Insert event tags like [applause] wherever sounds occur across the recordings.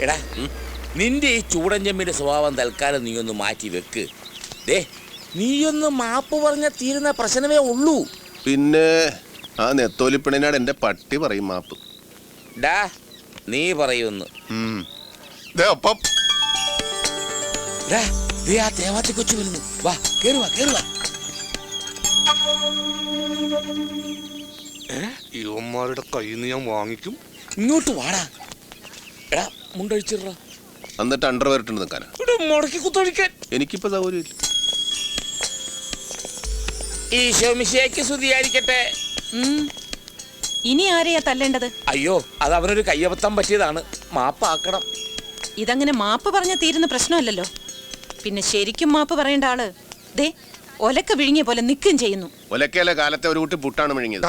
എടാ നിന്റെ ഈ ചൂടൻ ചെമ്മിന്റെ സ്വഭാവം തൽക്കാലം നീ ഒന്ന് മാറ്റി വെക്ക്. ദേ നീയൊന്ന് മാപ്പ് പറഞ്ഞ തീരുന്ന പ്രശ്നമേ ഉള്ളൂ. പിന്നെ ആ നെത്തോലിപ്പിണിനാട് എന്റെ പട്ടി പറയും മാപ്പ്. ഡാ നീ പറയുന്നു. ഉം. ദേ അപ്പം. ഡാ ദേ ആ തേവാത്തി കൊച്ചു വരുന്നു. വാ കേറുവാ കേറുവാ ഇവന്മാരുടെ കയ്യിൽ നിന്ന് ഞാൻ വാങ്ങിക്കും. ഇങ്ങോട്ട് വാടാ. എടാ മുണ്ടഴിച്ചിട എന്നിട്ട് അണ്ടർ വരട്ടുണ്ട് നിൽക്കാനാ ഇവിടെ മുടക്കി കുത്തൊഴിക്കാൻ എനിക്കിപ്പോ സൗകര്യമില്ല ഈശോ മിശിയാക്കി സ്തുതിയായിരിക്കട്ടെ. ഇനി ആരെയാ തല്ലേണ്ടത്? അയ്യോ അത് അവനൊരു കയ്യബത്തം പറ്റിയതാണ്. മാപ്പാക്കണം. ഇതങ്ങനെ മാപ്പ് പറഞ്ഞ തീരുന്ന പ്രശ്നമല്ലല്ലോ. പിന്നെ ശരിക്കും മാപ്പ് പറയേണ്ട ആൾ ദേ ഒലക്ക വിഴുങ്ങിയ പോലെ നിൽക്കുകയും ചെയ്യുന്നു. ഒലക്കയിലെ കാലത്തെ ഒരു കുട്ടി പുട്ടാണ് മിഴുങ്ങിയത്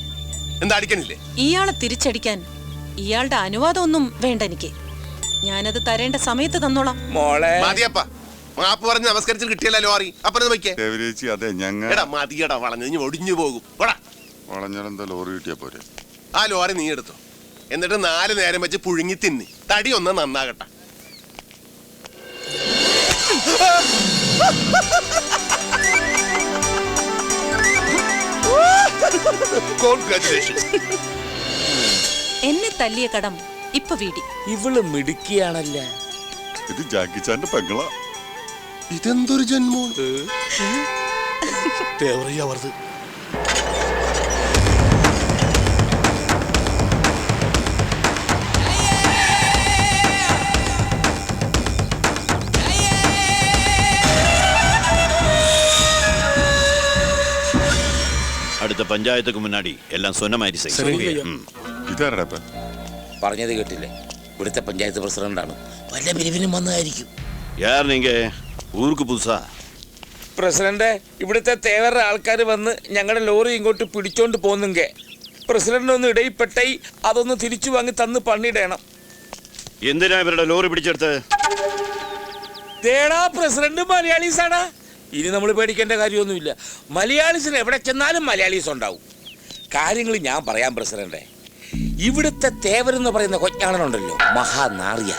എന്താ അടിക്കണില്ലേ ഇയാളെ തിരിച്ചടിക്കാൻ ഇയാളുടെ അനുവാദം ഒന്നും വേണ്ട എനിക്ക്. ഞാനത് തരേണ്ട സമയത്ത് തന്നോളാം. മോളെ. മതിയപ്പ. മാപ്പ് പറഞ്ഞ് നമസ്കരിച്ചിട്ട് കിട്ടിയല്ലോ ലോറി? അപ്പുറത്ത് വയ്ക്കേ ദേവരേച്ചി അതെ ഞങ്ങൾ എടാ മതിയടാ വളഞ്ഞു. ഇനി ഒടിഞ്ഞു പോകും. പോടാ. വളഞ്ഞാലെന്താ ലോറി കിട്ടിയാ പോരെ? ആ ലോറി നീ എടുത്തോ. എന്നിട്ട് നാല് നേരം വെച്ച് പുഴുങ്ങി തിന്നി. തടി ഒന്ന് നന്നാകട്ടെ. എന്നെ തല്ലിയ കടം ഇപ്പൊ വീടി. ഇവൾ മിടുക്കിയാണല്ലേ? ഇത് ജാക്കിച്ചാന്റെ പെങ്ങളാ. ഇതെന്തൊരു ജന്മോ? തേവറിയാ വർദ്ധ பஞ்சாயத்துக்கு முன்னாடி எல்லாம் சொன்ன மாதிரி செய் ம். ഇതാരടാ ഇപ്പൊ പറഞ്ഞത് കേട്ടില്ലേ ഇവിടുത്തെ പഞ്ചായത്ത് പ്രസിഡന്റാണ് വല്ല പിരിവിനും വന്നതായിരിക്കും யார் நீங்க ஊருக்கு புதுசா പ്രസിഡന്റ് ഇവിടുത്തെ തേവരുടെ ആൾക്കാർ വന്ന് ഞങ്ങളുടെ ലോറി ഇങ്ങോട്ട് പിടിച്ചോണ്ട് പോന്നുങ്കെ പ്രസിഡന്റ് ഒന്ന് ഇടയിൽപ്പെട്ടായി അതൊന്ന് തിരിച്ചു വാങ്ങി തന്ന് പണിയിടണം എന്തിനാ ഇവരുടെ ലോറി പിടിച്ചെടുത്ത് തേടാ പ്രസിഡന്റ് മലയാളീസാടാ ഇനി നമ്മൾ പേടിക്കേണ്ട കാര്യമൊന്നുമില്ല. മലയാളീസിന് എവിടെ ചെന്നാലും മലയാളീസ് ഉണ്ടാവും കാര്യങ്ങൾ ഞാൻ പറയാം പ്രസിഡന്റെ ഇവിടുത്തെ തേവർ എന്ന് പറയുന്ന കൊച്ചാണനുണ്ടല്ലോ മഹാനാറിയ.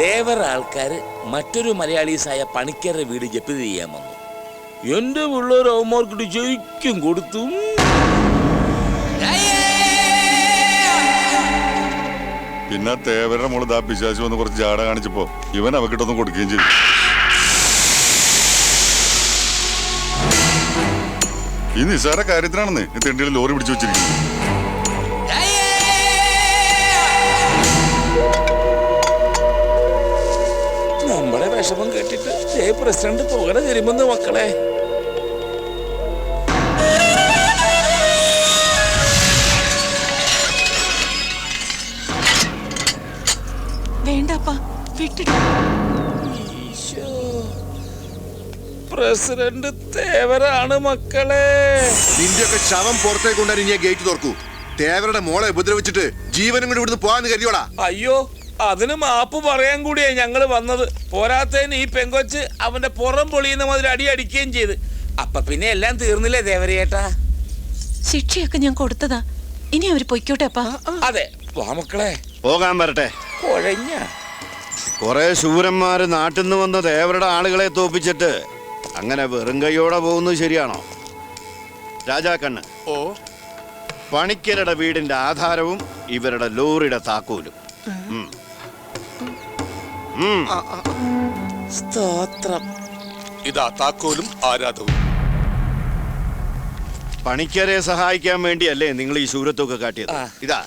തേവർ ആൾക്കാർ മറ്റൊരു മലയാളീസായ പണിക്കരുടെ വീട് ജപ്തി ചെയ്യാൻ വന്നു. എന്റെ പിള്ളേർ അവന്മാർക്കിട്ട് ജയിക്കും കൊടുത്തു. പിന്നെ തേവരുടെ മോൾ ദാ പിശാശു വന്ന് കുറച്ച് ജാട കാണിച്ചപ്പോ ഇവൻ അവക്കിട്ടൊന്നും കൊടുക്കുകയും ചെയ്തു. ഈ നിസാര കാര്യത്തിനാണെന്ന്. ഈ തെണ്ടിയിൽ ലോറി പിടിച്ചു വെച്ചിരിക്കുന്നത് നമ്മുടെ വിഷമം കേട്ടിട്ട് ദേ പ്രസിഡന്റ് പുകട തരുമെന്ന് മക്കളെ. വേണ്ടപ്പാ വിട്ടിട്ട് പ്രസിഡന്റ് തേവരാണ് മക്കളെ. നിന്റെയൊക്കെ ശവം പുറത്തേക്ക് കൊണ്ടുവരും ഞാൻ ഗേറ്റ് തുറക്കൂ. തേവരുടെ മോളെ ഉപദ്രവിച്ചിട്ട് ജീവനും കൂടി ഇവിടുന്ന് പോകാന്ന് കരുതിയോടാ. അയ്യോ അതിന് മാപ്പ് പറയാൻ കൂടിയാ ഞങ്ങൾ വന്നത്. പോരാത്തതിന് ഈ പെങ്കൊച്ച് അവന്റെ പുറം പൊളിയുന്ന മുതൽ അടി അടിക്കുകയും ചെയ്ത്. അപ്പൊ പിന്നെ എല്ലാം തീർന്നില്ലേ ദേവരേട്ടാ ശിക്ഷയൊക്കെ ഞാൻ കൊടുത്തതാ. ഇനി അവർ പൊയ്ക്കോട്ടെ അപ്പാ. അതെ വാ മക്കളെ. പോകാൻ വരട്ടെ. കൊഴഞ്ഞ. കുറെ ശൂരന്മാര് നാട്ടിൽ നിന്ന് വന്ന ദേവരുടെ ആളുകളെ തോപ്പിച്ചിട്ട് അങ്ങനെ വെറും കൈയോടെ പോകുന്നത് ശരിയാണോ? രാജാക്കണ്ണ് ഓ. പണിക്കരുടെ വീടിന്റെ ആധാരവും ഇവരുടെ ലോറിയുടെ താക്കോലും. സ്തോത്രം. ഇതാ താക്കോലും ആരാധവും. പണിക്കരെ സഹായിക്കാൻ വേണ്ടിയല്ലേ നിങ്ങൾ ഈ ശൂരത്തൊക്കെ കാട്ടിയത്? ഇതാ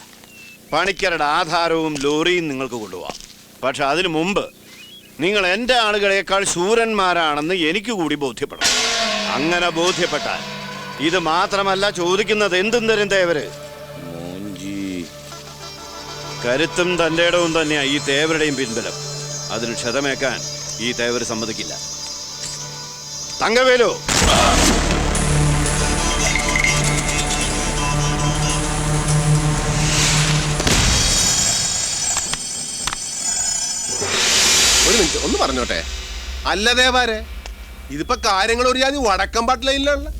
പണിക്കരുടെ ആധാരവും ലോറിയും നിങ്ങൾക്ക് കൊണ്ടുപോവാം. പക്ഷെ അതിനു മുമ്പ് നിങ്ങൾ എന്റെ ആളുകളെക്കാൾ ശൂരന്മാരാണെന്ന് എനിക്ക് കൂടി ബോധ്യപ്പെടണം. അങ്ങനെ ബോധ്യപ്പെട്ടാൽ ഇത് മാത്രമല്ല ചോദിക്കുന്നത് എന്തും തരും തേവര് കരുത്തും തന്റെ ഇടവും തന്നെയാണ് ഈ തേവരുടെയും പിൻബലം. അതിന് ക്ഷതമേക്കാൻ ഈ തേവര് സമ്മതിക്കില്ല. തങ്കവേലു! ഒന്ന് പറഞ്ഞോട്ടെ. അല്ല ദേവാരെ ഇതിപ്പോ കാര്യങ്ങൾ ഒരു ജാതി വടക്കം പാട്ടിലുള്ള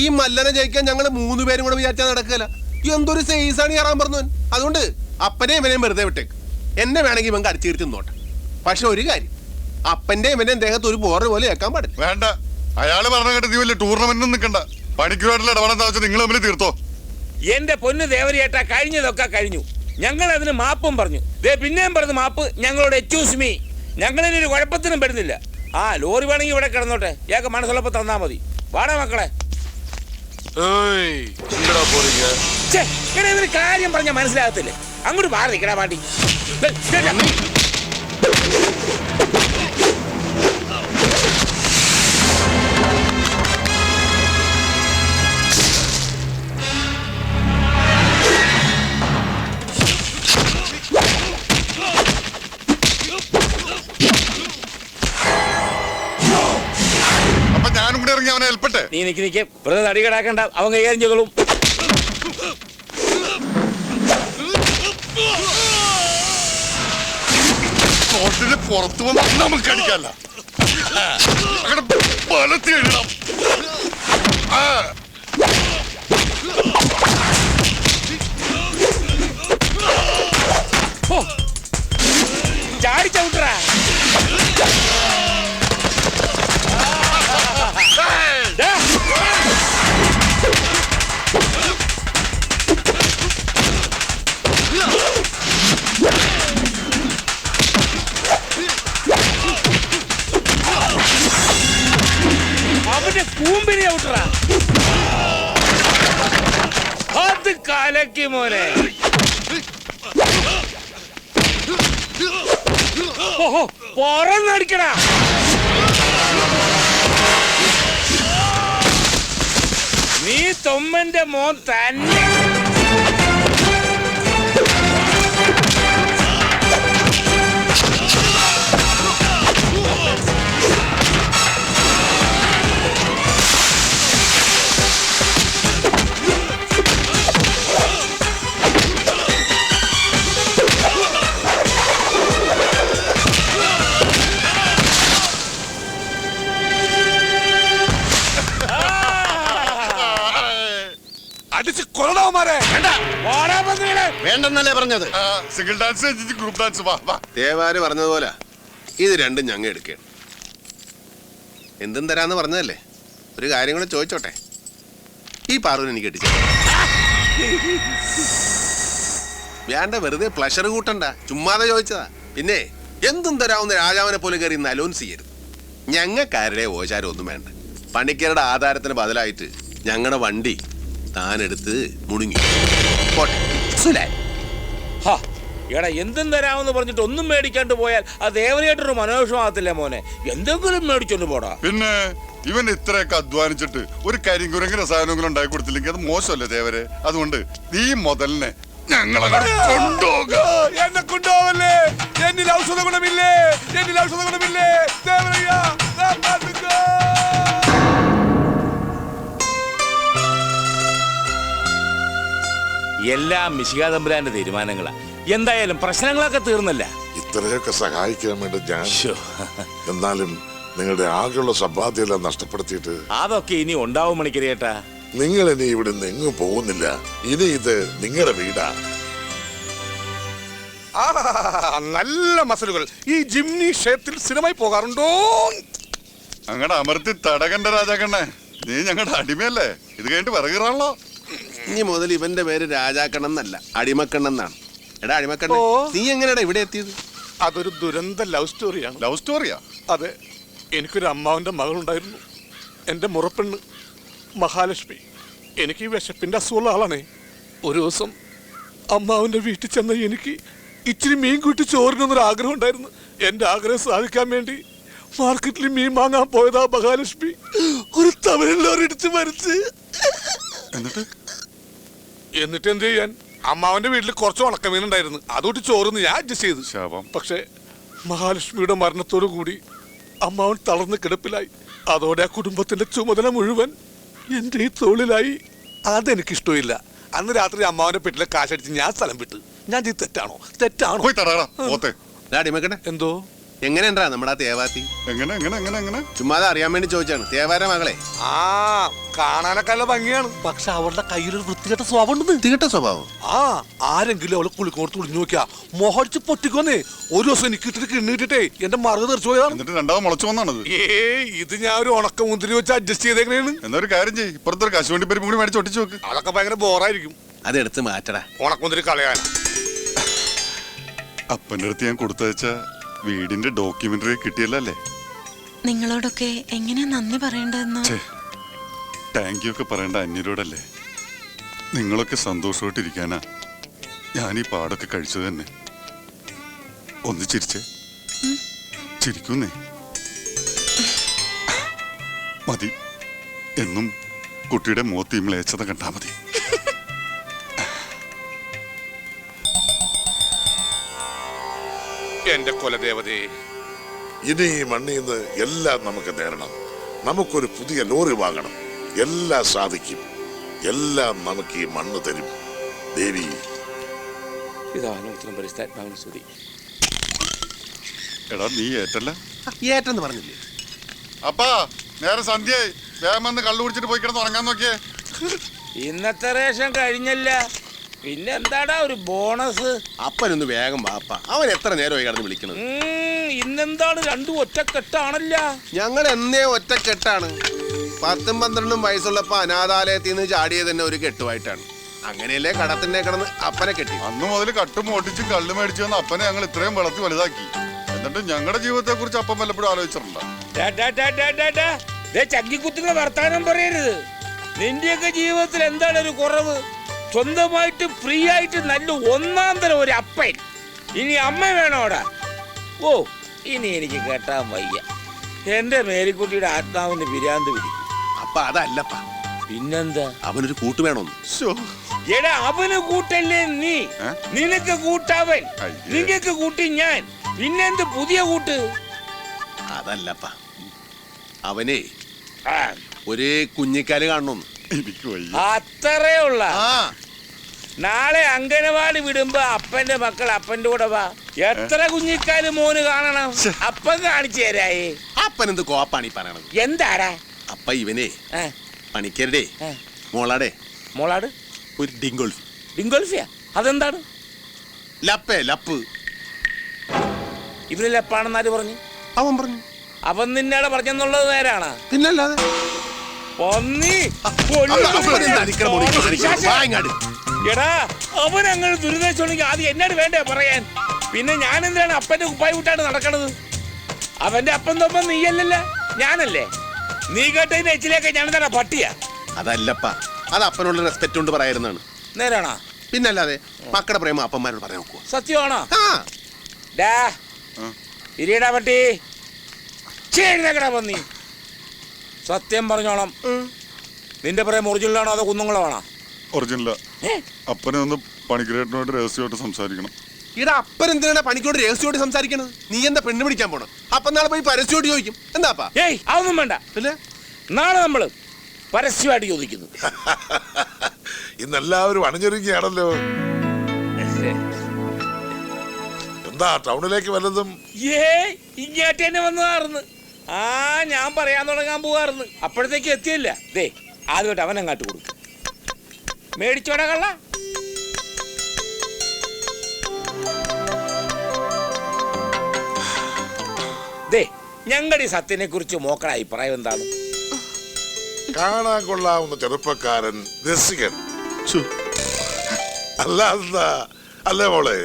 ഈ മല്ലനെ ജയിക്കാൻ ഞങ്ങൾ മൂന്ന് പേരും കൂടെ വിചാരിച്ചാൽ നടക്കില്ല എന്തൊരു സൈസാണ് കയറാൻ പറഞ്ഞു അതുകൊണ്ട് അപ്പനെ ഇവനെയും വെറുതെ വിട്ടേക്ക്. എന്നെ വേണമെങ്കിൽ ഇവൻ കടിച്ചു കയറി തിന്നോട്ടെ പക്ഷെ ഒരു കാര്യം അപ്പന്റെ ഇവന്റെ ദേഹത്ത് ഒരു ബോറ് പോലെ കേൾക്കാൻ പാടില്ല. വേണ്ട. അയാൾ പറഞ്ഞ കേട്ടില്ല ടൂർണമെന്റ് വലിയ ടൂർണമെന്റിനും നിൽക്കണ്ട വെച്ചാൽ നിങ്ങൾ തമ്മിൽ തീർത്തോ? എന്റെ പൊന്ന് ദേവരിയേട്ടാ കഴിഞ്ഞതൊക്കെ കഴിഞ്ഞു. ഞങ്ങൾ അതിന് മാപ്പും പറഞ്ഞു. ദേ പിന്നെയും പറഞ്ഞു മാപ്പ് ഞങ്ങളോട് എച്ചൂസ് മീ ഞങ്ങളിനൊരു കുഴപ്പത്തിനും പെടുന്നില്ല ആ ലോറി വേണമെങ്കിൽ ഇവിടെ കിടന്നോട്ടെ. ഇയാൾക്ക് മനസ്സുള്ളപ്പോ തന്നാ മതി. വാടാ മക്കളെ. കാര്യം പറഞ്ഞ മനസ്സിലാകത്തില്ലേ? അങ്ങോട്ട് മാറി നിൽക്കടാ പാട്ടി ഏൽപ്പട്ടെ. നീ നിക്ക് നിക്ക്. വെറുതെ തടി കിടാക്കണ്ട. അവൻ കൈകാര്യം ചെയ്തോളും. കോട്ടിന് പുറത്തു വന്ന് നമുക്ക് അടിക്കാല്ല അങ്ങനെ ബലത്തിൽ എഴുതാം ആ. നീ തൊമ്മന്റെ മോൻ തന്നെ. വേണ്ടെന്നല്ലേ പറഞ്ഞത്? സിംഗിൾ ഡാൻസ് ഗ്രൂപ്പ് ഡാൻസ് വാ വാ. ദേവാര് പറഞ്ഞതുപോലെ ഇത് രണ്ടും ഞങ്ങ എടുക്കണം എന്തും തരാന്ന് പറഞ്ഞതല്ലേ? ഒരു കാര്യം കൂടെ ചോദിച്ചോട്ടെ. ഈ പാറുവിന് എനിക്ക് കെട്ടിച്ച വേണ്ട വെറുതെ പ്ലഷർ കൂട്ടണ്ട. ചുമ്മാതെ ചോദിച്ചതാ. പിന്നെ എന്തും തരാവുന്ന രാജാവിനെ പോലെ കയറി ഇന്ന് അലോൻസ് ചെയ്യരുത്. ഞങ്ങൾക്കാരുടെ ഓചാരം ഒന്നും വേണ്ട. പണിക്കരുടെ ആധാരത്തിന് ബദലായിട്ട് ഞങ്ങളുടെ വണ്ടി താനെടുത്ത് മുടുങ്ങി എടാ എന്തും തരാമെന്ന് പറഞ്ഞിട്ട് ഒന്നും മേടിക്കാണ്ട് പോയാൽ അത് ദേവനായിട്ടൊരു മനോവിഷമാകത്തില്ല മോനെ. എന്തെങ്കിലും മേടിച്ചോണ്ട് പോടാ. പിന്നെ ഇവൻ ഇത്രയൊക്കെ അധ്വാനിച്ചിട്ട് ഒരു കരിങ്കുരങ്ങിന് സാധനങ്ങളും ഉണ്ടാക്കി കൊടുത്തില്ലെങ്കിൽ അത് മോശമല്ലേ ദേവരെ? അതുകൊണ്ട് ഈ മുതലിനെ ഞങ്ങളെ കൊണ്ടുപോകാം. എന്നെ കൊണ്ടുപോവല്ലേ? എന്നിൽ ഔഷധ ഗുണമില്ലേ എന്നിൽ ഔഷധ ഗുണമില്ലേ ദേവരയ്യ എല്ലാം മിശികാതമ്പുരാന്റെ തീരുമാനങ്ങളാണ് എന്തായാലും പ്രശ്നങ്ങളൊക്കെ തീർന്നില്ല? ഇത്രയൊക്കെ സഹായിക്കാൻ വേണ്ടി ഞാൻ എന്നാലും നിങ്ങളുടെ ആകെയുള്ള സമ്പാദ്യമെല്ലാം നഷ്ടപ്പെടുത്തിയിട്ട് അതൊക്കെ ഇനി ഉണ്ടാവും മണിക്കരിയേട്ടാ നിങ്ങൾ ഇനി ഇവിടെ നിന്ന് എങ്ങും പോകുന്നില്ല. ഇനി ഇത് നിങ്ങളുടെ വീടാ. ആ നല്ല മസിലുകൾ. ഈ ജിംനി ക്ഷേത്രത്തിൽ സ്ഥിരമായി പോകാറുണ്ടോ? അങ്ങടെ അമർത്തി തടകണ്ട രാജാക്കണ്ണേ നീ ഞങ്ങളുടെ അടിമയല്ലേ? ഇത് കഴിഞ്ഞിട്ട് വിറകിറാണല്ലോ ഇനി മുതൽ ഇവന്റെ പേര് രാജാക്കണ്ണൻ എന്നല്ല അടിമക്കണ്ണം എന്നാണ്. എടാ അടിമക്കണ്ണൻ നീ എങ്ങനെയാടാ ഇവിടെ എത്തിയത്? അതൊരു ദുരന്ത ലവ് സ്റ്റോറിയാണ്. ലവ് സ്റ്റോറിയാ? അതെ എനിക്കൊരു അമ്മാവന്റെ മകളുണ്ടായിരുന്നു. എന്റെ മുറപ്പെണ്ണ് മഹാലക്ഷ്മി. എനിക്ക് ഈ വിശപ്പിന്റെ അസുഖമുള്ള ആളാണേ. ഒരു ദിവസം അമ്മാവന്റെ വീട്ടിൽ ചെന്ന എനിക്ക് ഇച്ചിരി മീൻ കൂട്ടി ചോറിനൊന്നൊരു ആഗ്രഹം ഉണ്ടായിരുന്നു എന്റെ ആഗ്രഹം സാധിക്കാൻ വേണ്ടി മാർക്കറ്റിൽ മീൻ വാങ്ങാൻ പോയതാ മഹാലക്ഷ്മി. ഒരു തമിഴിലോരിടിച്ച് മരിച്ച്. എന്നിട്ട്? എന്നിട്ട് എന്ത് ചെയ്യാൻ? അമ്മാവന്റെ വീട്ടിൽ കുറച്ച് ഉണക്കമീനുണ്ടായിരുന്നു. അതുകൊണ്ട് ചോറുന്ന് ഞാൻ അഡ്ജസ്റ്റ് ചെയ്തു. ശാപം. പക്ഷേ മഹാലക്ഷ്മിയുടെ മരണത്തോടു കൂടി അമ്മാവൻ തളർന്ന് കിടപ്പിലായി. അതോടെ ആ കുടുംബത്തിന്റെ ചുമതല മുഴുവൻ എന്റെ ഈ തോളിലായി. അതെനിക്കിഷ്ടമില്ല. അന്ന് രാത്രി അമ്മാവന്റെ പെട്ടിലെ കാശടിച്ച് ഞാൻ സ്ഥലം വിട്ടു. ഞാൻ ചെയ്ത് തെറ്റാണോ? തെറ്റാണോ? പോയി തടകടാ പോത്തെ. എന്തോ? എങ്ങനെയുണ്ടാ നമ്മുടെ ആ തേവാത്തി? എങ്ങനെ എങ്ങനെ എങ്ങനെ എങ്ങനെ? ചുമ്മാതെ അറിയാൻ വേണ്ടി ചോദിച്ചാണ്. തേവാര മകളെ. ആ കാണാനൊക്കെ നല്ല ഭംഗിയാണ്. പക്ഷെ അവളുടെ കയ്യിലൊരു വൃത്തികെട്ട സ്വഭാവം ഉണ്ടെന്ന് തികട്ട സ്വഭാവം? ആ ആരെങ്കിലും അവളെ കുളിക്കോർത്ത് കുളിഞ്ഞു നോക്കിയാ മോഹടിച്ച് പൊട്ടിക്കോന്നേ. ഒരു ദിവസം എനിക്ക് ഇട്ടിട്ട് കിണ്ണിട്ടിട്ടേ എന്റെ മറുക തെറിച്ചു പോയതാണ്. എന്നിട്ട് രണ്ടാമത് മുളച്ചു വന്നാണത്. ഏ ഇത് ഞാൻ ഒരു ഉണക്ക മുന്തിരി വെച്ച് അഡ്ജസ്റ്റ് ചെയ്തേക്കണേന്ന്. എന്നൊരു ഒരു കാര്യം ചെയ്യ്. ഇപ്പുറത്തൊരു കശുവണ്ടി പരിപ്പ് കൂടി മേടിച്ച് ഒട്ടിച്ചു നോക്ക് അതൊക്കെ ഭയങ്കര ബോറായിരിക്കും. അതെടുത്ത് മാറ്റടാ. ഉണക്കമുന്തിരി കളയാൻ. അപ്പന്റെ അടുത്ത് ഞാൻ കൊടുത്തയച്ച വീടിന്റെ ഡോക്യുമെന്ററി കിട്ടിയല്ലേ നിങ്ങളോടൊക്കെ എങ്ങനെ നന്ദി പറയണ്ടെന്ന് താങ്ക് യു ഒക്കെ പറയണ്ട അന്യരോടല്ലേ? നിങ്ങളൊക്കെ സന്തോഷമായിട്ടിരിക്കാനാ ഞാൻ ഈ പാടൊക്കെ കഴിച്ചത് തന്നെ. ഒന്ന് ചിരിച്ചേ. ചിരിക്കുന്നേ. മതി. എന്നും കുട്ടിയുടെ മുഖത്ത് ഈ മ്ലേച്ഛത കണ്ടാ മതി. എന്റെ കുലദേവതയെ ഇനി ഈ മണ്ണിൽ നിന്ന് എല്ലാം നമുക്ക് നേരണം നമുക്കൊരു പുതിയ ലോറി വാങ്ങണം. എല്ലാം സാധിക്കും. എല്ലാം നമുക്ക് ഈ മണ്ണ് തരും. ദേവി. ഇതാണ് ഉത്തരം പരിസ്ഥാത്മാവിന് സ്തുതി. എടാ നീ ഏറ്റല്ല? ഏറ്റെന്ന് പറഞ്ഞില്ലേ? അപ്പാ നേരെ സന്ധ്യയായി. വേഗം വന്ന് കള്ളു കുടിച്ചിട്ട് പോയി കിടന്ന് ഉറങ്ങാൻ നോക്കിയേ. ഇന്നത്തെ റേഷൻ കഴിഞ്ഞല്ല. പിന്നെ എന്താടാ ഒരു ബോണസ്? അപ്പനൊന്ന് വേഗം വാപ്പ അവൻ എത്ര നേരമായി കടന്ന് വിളിക്കണത്? ഉം, ഇന്നെന്താണ് രണ്ടും ഒറ്റക്കെട്ടാണല്ല? ഞങ്ങൾ എന്നേ ഒറ്റക്കെട്ടാണ്. പത്തും പന്ത്രണ്ടും വയസ്സുള്ളപ്പോ അനാഥാലയത്തിൽ നിന്ന് ചാടിയത് തന്നെ ഒരു കെട്ടുമായിട്ടാണ് അങ്ങനെയല്ലേ കടത്തിന്റെ കിടന്ന് അപ്പനെ കെട്ടി. അന്ന് മുതൽ കട്ടും ഓട്ടിച്ചും കള്ളു മേടിച്ചു വന്ന അപ്പനെ ഞങ്ങൾ ഇത്രയും വളർത്തി വലുതാക്കി. എന്നിട്ട് ഞങ്ങളുടെ ജീവിതത്തെ കുറിച്ച് അപ്പം വല്ലപ്പോഴും ആലോചിച്ചിട്ടുണ്ടോ? ഡാ, ഡാ, ഡാ, ഡാ, ഡാ, ഡാ. ദേ ചക്കിക്കുത്തുന്ന വർത്താനം പറയരുത്. നിന്റെയൊക്കെ ജീവിതത്തിൽ എന്താണ് ഒരു കുറവ്? സ്വന്തമായിട്ട് ഫ്രീ ആയിട്ട് നല്ല ഒന്നാം തരം ഒരു അപ്പൻ. ഇനി അമ്മ വേണോടാ ഓ ഇനി എനിക്ക് കേട്ടാൻ വയ്യ. എന്റെ മേരിക്കുട്ടിയുടെ ആത്മാവിന് പിരാന്ത് പിടി. അപ്പ അതല്ലപ്പ. പിന്നെന്താ? അവനൊരു കൂട്ട് വേണമെന്ന് എടാ അവന് കൂട്ടല്ലേ നീ? നിനക്ക് കൂട്ടവൻ. നിനക്ക് നിങ്ങക്ക് കൂട്ടി ഞാൻ. പിന്നെന്ത് പുതിയ കൂട്ട്? അതല്ലപ്പ. അവനെ ഒരേ കുഞ്ഞിക്കാൽ കാണണമെന്ന് വയ്യ അത്രേ ഉള്ള നാളെ അംഗനവാടി വിടുമ്പോ അപ്പന്റെ മക്കൾ അപ്പന്റെ കൂടെ വാ. എത്ര കുഞ്ഞിക്കാൽ മോന് കാണണം. അപ്പൻ കാണിച്ചു തരായേ. അപ്പനെന്ത് കോപ്പാണ് ഈ പറയണത്? എന്താടാ? അപ്പ ഇവനെ പണിക്കരുടെ മോളാടെ. മോളാട്? ഒരു ഡിങ്കോൾഫി ഡിംഗോൾഫിയാ അതെന്താണ്? ലപ്പേ ലപ്പ്. ഇവന് ലപ്പാണെന്നാര് പറഞ്ഞു? അവൻ പറഞ്ഞു. അവൻ നിന്നെ പറഞ്ഞെന്നുള്ളത് നേരാണ്? പിന്നല്ലാതെ. പന്നി വാങ്ങാട് എടാ അവൻ അങ്ങനെ ദുരിതച്ചുണ്ടെങ്കിൽ ആദ്യം എന്നോട് വേണ്ടേ പറയാൻ? പിന്നെ ഞാൻ എന്തിനാണ് അപ്പന്റെ കുപ്പായി വിട്ടാണ് നടക്കണത്? അവന്റെ അപ്പം തൊപ്പം നീയല്ലല്ലോ. ഞാനല്ലേ? നീ കേട്ടതിന്റെ എച്ചിലേക്ക് ഞാൻ എന്താണ് പട്ടിയാ? അതല്ലപ്പ. അത് അപ്പനോട് റെസ്പെക്ട് കൊണ്ട് പറയായിരുന്നാണ് നേരാണോ? പിന്നല്ലാതെ മക്കളുടെ പ്രേമ അപ്പന്മാരോട് പറയാൻ നോക്കുവോ? സത്യമാണോ? ഡാ ഇരിയടാ പട്ടി. ചേഴുന്നേക്കടാ പന്നി. സത്യം പറഞ്ഞോളാം നിന്റെ പറയാൻ ഒറിജിനലാണോ അതോ കുന്നുങ്ങളാണോ ഒറിജിനല ഏ? അപ്പനെ ഒന്ന് പണിക്കരേട്ടനോട് രഹസ്യമായിട്ട് സംസാരിക്കണം. ഇടാ അപ്പൻ എന്തിനാണ് പണിക്കോട് രഹസ്യമായിട്ട് സംസാരിക്കണത്? നീ എന്താ പെണ്ണ് പിടിക്കാൻ പോണം? അപ്പൊ നാളെ പോയി പരസ്യമായിട്ട് ചോദിക്കും. എന്താപ്പാ ഏയ് അതൊന്നും വേണ്ട. പിന്നെ? നാളെ നമ്മൾ പരസ്യമായിട്ട് ചോദിക്കുന്നു [laughs] ഇന്നെല്ലാവരും അണിഞ്ഞൊരുങ്ങിയാണല്ലോ എന്താ ടൗണിലേക്ക് വല്ലതും? ഏ ഇങ്ങോട്ട് തന്നെ വന്നതാർന്ന് ആ ഞാൻ പറയാൻ തുടങ്ങാൻ പോവാറുന്ന് അപ്പോഴത്തേക്ക് എത്തിയില്ല. ദേ ആദ്യമായിട്ട് അവൻ അങ്ങാട്ട് കൊടുക്കും. മേടിച്ചോടാ കള്ള. ദേ ഞങ്ങളുടെ ഈ സത്യനെ കുറിച്ച് മോക്കണ അഭിപ്രായം എന്താണ്? കാണാൻ കൊള്ളാവുന്ന ചെറുപ്പക്കാരൻ രസികൻ. അല്ല അല്ലേ മോളെ?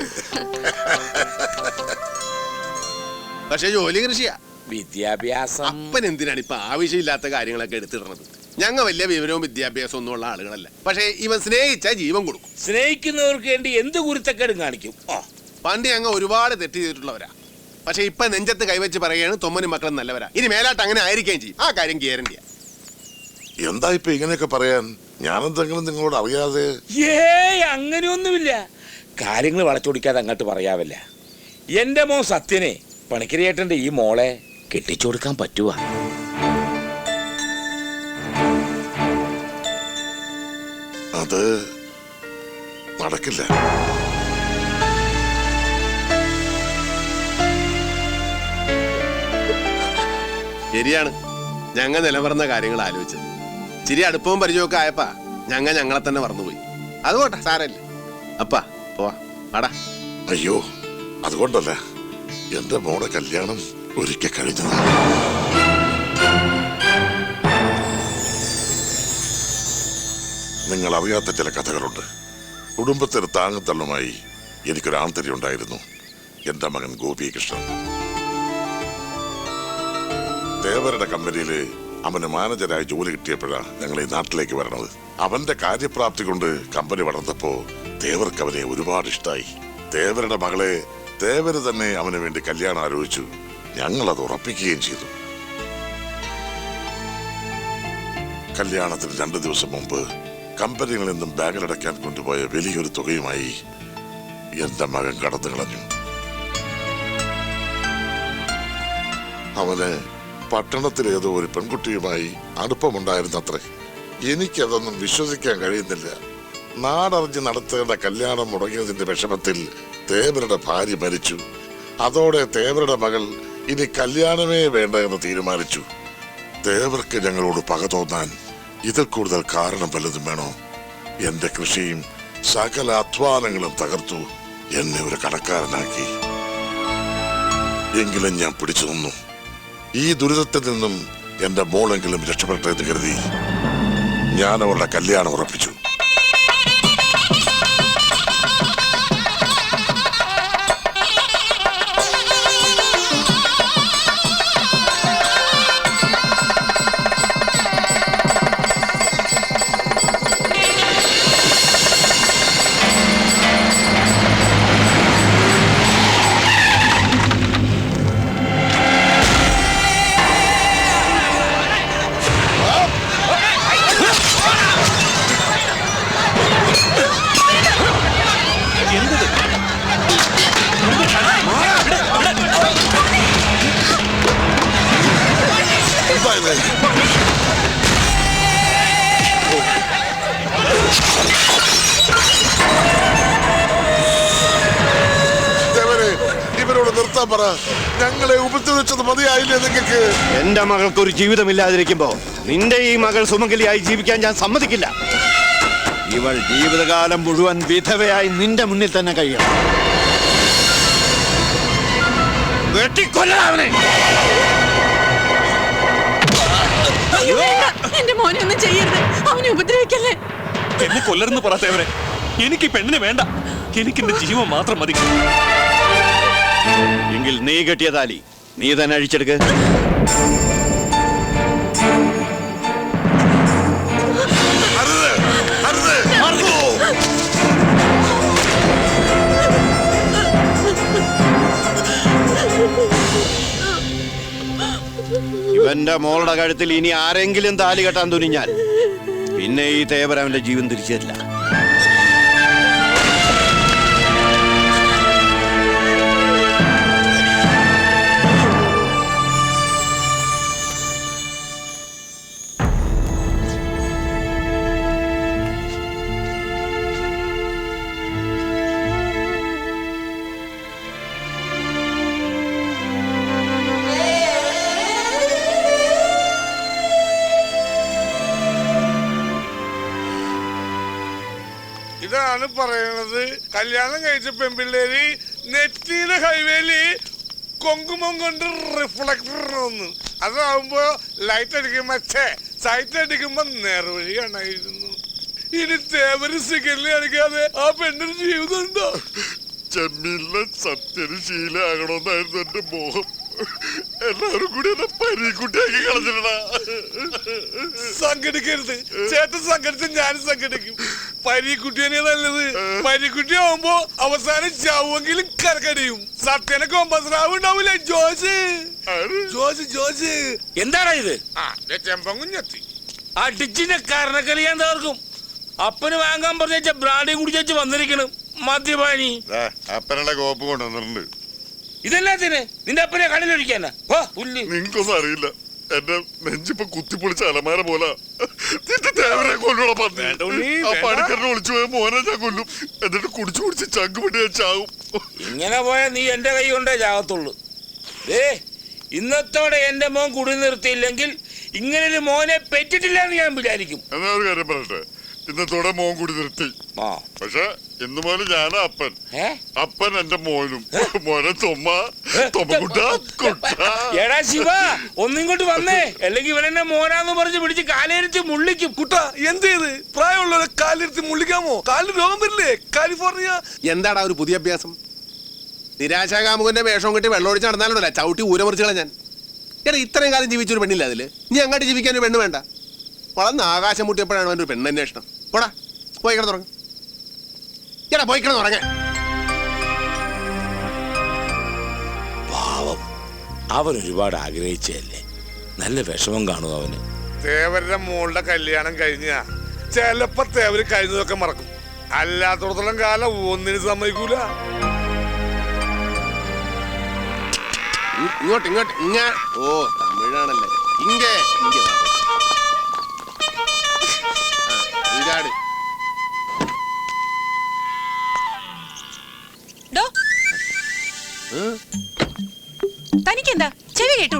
പക്ഷെ ജോലി കൃഷിയാ. വിദ്യാഭ്യാസം. അപ്പൻ എന്തിനാണ് ഇപ്പൊ ആവശ്യമില്ലാത്ത കാര്യങ്ങളൊക്കെ എടുത്തിടുന്നത് ഞങ്ങൾ വലിയ വിവരവും വിദ്യാഭ്യാസവും ഒന്നും ഉള്ള ആളുകളല്ല. പക്ഷേ ഇവൻ സ്നേഹിച്ചാ ജീവൻ കൊടുക്കും. സ്നേഹിക്കുന്നവർക്ക് വേണ്ടി എന്ത് കുരുത്തക്കേടും കാണിക്കും? ഓ പണ്ട് ഞങ്ങൾ ഒരുപാട് തെറ്റ് ചെയ്തിട്ടുള്ളവരാ. പക്ഷെ ഇപ്പൊ നെഞ്ചത്ത് കൈവച്ച് പറയുകയാണ് തൊമ്മനും മക്കളും നല്ലവരാ. ഇനി മേലാട്ട് അങ്ങനെ ആയിരിക്കുകയും ചെയ്യും. ആ കാര്യം ഗ്യാരണ്ടിയാ. എന്താ ഇപ്പൊ ഇങ്ങനെയൊക്കെ പറയാൻ? ഞാനെന്തെങ്കിലും നിങ്ങളോട് അറിയാതെ? ഏയ് അങ്ങനെയൊന്നുമില്ല. കാര്യങ്ങൾ വളച്ചൊടിക്കാതെ അങ്ങോട്ട് പറയാവല്ല. എന്റെ മോൻ സത്യനെ പണിക്കരിയേട്ടന്റെ ഈ മോളെ കെട്ടിച്ചു കൊടുക്കാൻ പറ്റുവാ. അത് നടക്കില്ല. ശരിയാണ്. ഞങ്ങൾ നിലവറുന്ന കാര്യങ്ങൾ ആലോചിച്ചത്. ചിരി അടുപ്പവും പരിചയമൊക്കെ ആയപ്പാ ഞങ്ങൾ ഞങ്ങളെ തന്നെ മറന്നുപോയി. അതുകൊട്ടെ സാരല്ലേ അപ്പാ പോവാ. അടാ അയ്യോ അതുകൊണ്ടല്ല. എന്റെ മോടെ കല്യാണം ഒരിക്കൽ കഴിഞ്ഞതാ നിങ്ങൾ അറിയാത്ത ചില കഥകളുണ്ട്. കുടുംബത്തിന് താങ്ങത്തള്ളുമായി എനിക്കൊരു ആന്തരി ഉണ്ടായിരുന്നു. എന്റെ മകൻ ഗോപികൃഷ്ണൻ. ദേവരുടെ കമ്പനിയിൽ അവന് മാനേജരായി ജോലി കിട്ടിയപ്പോഴാണ് ഞങ്ങൾ ഈ നാട്ടിലേക്ക് വരണത്. അവന്റെ കാര്യപ്രാപ്തി കൊണ്ട് കമ്പനി വളർന്നപ്പോ ദേവർക്ക് അവനെ ഒരുപാട് ഇഷ്ടമായി ദേവരുടെ മകളെ ദേവര് തന്നെ അവന് വേണ്ടി കല്യാണം ആലോചിച്ചു ഞങ്ങൾ അത് ഉറപ്പിക്കുകയും ചെയ്തു. കല്യാണത്തിന് രണ്ടു ദിവസം മുമ്പ് കമ്പനികളിൽ നിന്നും ബാങ്കിലടയ്ക്കാൻ കൊണ്ടുപോയ വലിയൊരു തുകയുമായി എന്റെ മകൻ കടന്നു കളഞ്ഞു. അവന് പട്ടണത്തിലെ ഏതോ ഒരു പെൺകുട്ടിയുമായി അടുപ്പമുണ്ടായിരുന്നത്രേ. എനിക്കതൊന്നും വിശ്വസിക്കാൻ കഴിയുന്നില്ല. നാടറിഞ്ഞ് നടത്തേണ്ട കല്യാണം മുടങ്ങിയതിന്റെ വിഷമത്തിൽ തേവരുടെ ഭാര്യ മരിച്ചു. അതോടെ തേവരുടെ മകൾ ഇനി കല്യാണമേ വേണ്ട എന്ന് തീരുമാനിച്ചു. ദേവർക്ക് ഞങ്ങളോട് പക തോന്നാൻ ഇതിൽ കൂടുതൽ കാരണം വല്ലതും വേണോ? എന്റെ കൃഷിയും സകല അധ്വാനങ്ങളും തകർത്തു എന്നെ ഒരു കടക്കാരനാക്കി. എങ്കിലും ഞാൻ പിടിച്ചു നിന്നു. ഈ ദുരിതത്തിൽ നിന്നും എന്റെ മോളെങ്കിലും രക്ഷപ്പെട്ടെന്ന് കരുതി ഞാൻ അവരുടെ കല്യാണം ഉറപ്പിച്ചു. എന്റെ മകൾക്ക് ഒരു ജീവിതമില്ലാതിരിക്കുമ്പോ നിന്റെ ഈ മകൾ സുമംഗലിയായി ജീവിക്കാൻ ഞാൻ സമ്മതിക്കില്ല. ഇവൾ ജീവിതകാലം മുഴുവൻ വിധവയായി നിന്റെ മുന്നിൽ തന്നെ കഴിയണം. വെട്ടിക്കൊല്ലാവനെ അയ്യോ, വേണ്ട. എന്റെ മോനെ ഒന്നും ചെയ്യരുത്. അവനെ ഉപദ്രവിക്കല്ലേ? എന്നെ കൊല്ലരുന്ന് പറയാത്തവരെ എനിക്ക് പെണ്ണിനെ വേണ്ട. എനിക്ക് എന്റെ ജീവൻ മാത്രം മതി. എങ്കിൽ നീ കെട്ടിയ താലി നീ തന്നെ അഴിച്ചെടുക്ക്. ഇവന്റെ മോളുടെ കഴുത്തിൽ ഇനി ആരെങ്കിലും താലി കെട്ടാൻ തുനിഞ്ഞാൽ പിന്നെ ഈ തേവരാമിന്റെ ജീവൻ തിരിച്ചു തരില്ല കല്യാണം കഴിച്ച പെൺപിള്ളേര് നെറ്റിയിലെ ഹൈവേയിൽ കൊങ്കുമം കൊണ്ട് റിഫ്ലക്ടർ ഒന്ന് അതാവുമ്പോ ലൈറ്റ് അടിക്കുമ്പോ ഛേ സൈറ്റ് അടിക്കുമ്പോ നേർവഴി കാണായിരുന്നു. ഇനി തേവര് സിഗരറ്റ് അടിക്കാതെ ആ പെണ്ണിന് ജീവിതം ഉണ്ടോ? ചെമ്മീനിലെ സത്യന് ശീലമാകണമെന്നായിരുന്നു എന്റെ മോഹം. എല്ലാവരും കൂടി എന്നെ പരീക്കുട്ടിയാക്കി കളഞ്ഞിട്ടാ. സംഘടിക്കരുത്. ചേട്ടൻ സംഘടിച്ച് ഞാനും സംഘടിക്കും. പരീക്കുട്ടിയെ നല്ലത്. പരീക്കുട്ടി ആവുമ്പോ അവസാനം ചാവുമെങ്കിലും കരക്കടിയും. സത്യനൊക്കെ കൊമ്പസ്രാവ് ഉണ്ടാവൂല ജോസ്? ജോസ് ജോസ്. എന്താടാ ഇത്? ചെമ്പങ്കുഞ്ഞെത്തി അടിച്ചിന്റെ കരണക്കലിയാൻ തകർക്കും. അപ്പന് വാങ്ങാൻ പറഞ്ഞ ബ്രാഡി കുടിച്ചു വന്നിരിക്കണം. മദ്യപാനി അപ്പനുള്ള കോപ്പ് കൊണ്ടുവന്നിട്ടുണ്ട്. ഇതെല്ലാത്തിന് നിന്റെ അപ്പനെ കടലൊഴിക്കാനാ പുല്ല്. നിങ്ങൾക്കൊന്നും അറിയില്ല. എന്റെ നെഞ്ചിപ്പൊ കുത്തിപ്പൊളിച്ച അലമാര പോലെ. നിന്റെ തേവരെ കൊല്ലണ പന്നി. ആ വിളിച്ചു പോയ മോനെ ഞാൻ കൊല്ലും. എന്നിട്ട് കുടിച്ചു കുടിച്ച് ചങ്ക് പിടി ഞാൻ ചാവും. ഇങ്ങനെ പോയാൽ നീ എന്റെ കൈ കൊണ്ടേ ചാകത്തുള്ളൂ. ഏ ഇന്നത്തോടെ എന്റെ മോൻ കുടി നിർത്തിയില്ലെങ്കിൽ ഇങ്ങനൊരു മോനെ പെറ്റിട്ടില്ല എന്ന് ഞാൻ വിചാരിക്കും. എന്നാ ഒരു കാര്യം പറയട്ടെ? ഇന്നത്തോടെ മോൻ കൂടി നിർത്തി. ആ. പക്ഷെ ഇന്ന് മുതൽ ഞാനാ അപ്പൻ. ഏ? അപ്പൻ എന്റെ മോനും. മോനെ തൊമ്മ തൊമ്മക്കുട്ട കുട്ട. എടാ ശിവ ഒന്നിങ്ങോട്ട് വന്നേ. അല്ലെങ്കിൽ ഇവനെന്നെ മോനാന്ന് പറഞ്ഞ് പിടിച്ച് കാലേരിച്ച് മുള്ളിക്കും. കുട്ട എന്ത് ചെയ്ത്? പ്രായമുള്ളവരെ കാലിരുത്തി മുള്ളിക്കാമോ? കാലിന് രോഗം വരില്ലേ? കാലിഫോർണിയ. എന്താടാ ഒരു പുതിയ അഭ്യാസം? നിരാശാകാമുകന്റെ വേഷം കെട്ടി വെള്ളമൊഴിച്ച് നടന്നാലുണ്ടല്ല. ചവിട്ടി ഊരമുറിച്ച് ഞാൻ. എടാ ഇത്രയും കാലം ജീവിച്ചൊരു പെണ്ണില്ല അതിൽ? നീ അങ്ങോട്ട് ജീവിക്കാൻ ഒരു പെണ്ണ് വേണ്ട. വളർന്ന് ആകാശം മുട്ടിയപ്പോഴാണ് അവന്റെ ഒരു പെണ്ണന്വേഷണം പോടാ പോയി കിടന്നുറങ്ങ എടാ പോയി കിടന്നുറങ്ങ പാവം. അവൻ ഒരുപാട് ആഗ്രഹിച്ചതല്ലേ? നല്ല വിഷമം കാണും അവന്. തേവരുടെ മോളുടെ കല്യാണം കഴിഞ്ഞ ചിലപ്പോ തേവര് കഴിഞ്ഞതൊക്കെ മറക്കും. അല്ലാത്തടത്തോളം കാലം ഒന്നിനും സമ്മതിക്കൂല. ഇങ്ങോട്ട് ഇങ്ങോട്ട് ഇങ്ങ ഓ തമിഴാണല്ലേ. ഇങ്ങേ ഇങ്ങ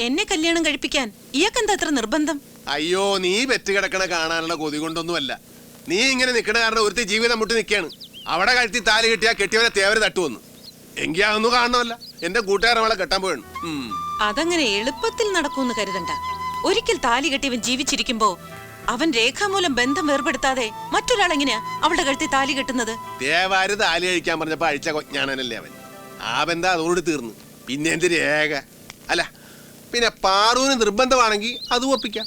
എന്നെ കല്യാണം കഴിപ്പിക്കാൻ ഇയാക്കെന്താ അത്ര നിർബന്ധം? അയ്യോ നീ വെറ്റ് കിടക്കണ കാണാനുള്ള കൊതി കൊണ്ടൊന്നുമല്ല. നീ ഇങ്ങനെ നിൽക്കണ കാരണം ഒരുത്തി ജീവിതം മുട്ടി നിൽക്കുകയാണ് അവിടെ കഴുത്തി താലി കിട്ടിയാ കെട്ടിയവനെ തേവര് തട്ടുവന്നു. എങ്കിൽ അതൊന്നും കാണണമല്ല. എന്റെ കൂട്ടുകാരൻ അവളെ കെട്ടാൻ പോയാണ് അതങ്ങനെ എളുപ്പത്തിൽ നടക്കൂന്ന് കരുതണ്ട. ഒരിക്കൽ താലി കെട്ടിയവൻ ജീവിച്ചിരിക്കുമ്പോ അവൻ രേഖാമൂലം ബന്ധം വേർപെടുത്താതെ മറ്റൊരാൾ എങ്ങനെയാ അവളുടെ കഴുത്തി താലി കെട്ടുന്നത്? തേവാര് താലി കഴിക്കാൻ പറഞ്ഞപ്പോ അഴിച്ച ഞാനല്ലേ അവൻ. ആ ബന്ധം അതോട് തീർന്നു. പിന്നെ എന്ത് രേഖ? അല്ല പിന്നെ പാറുവിന് നിർബന്ധമാണെങ്കിൽ അത് ഒപ്പിക്കാം.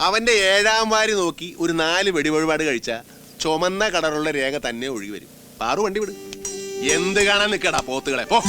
അവന്റെ ഏഴാം വാരി നോക്കി ഒരു നാല് വെടിവഴിപാട് കഴിച്ച ചുമന്ന കടറുള്ള രേഖ തന്നെ ഒഴുകി വരും. പാറു വണ്ടി വിട്. എന്ത് കാണാൻ നിൽക്കടാ പോത്തുകളെ? പോ.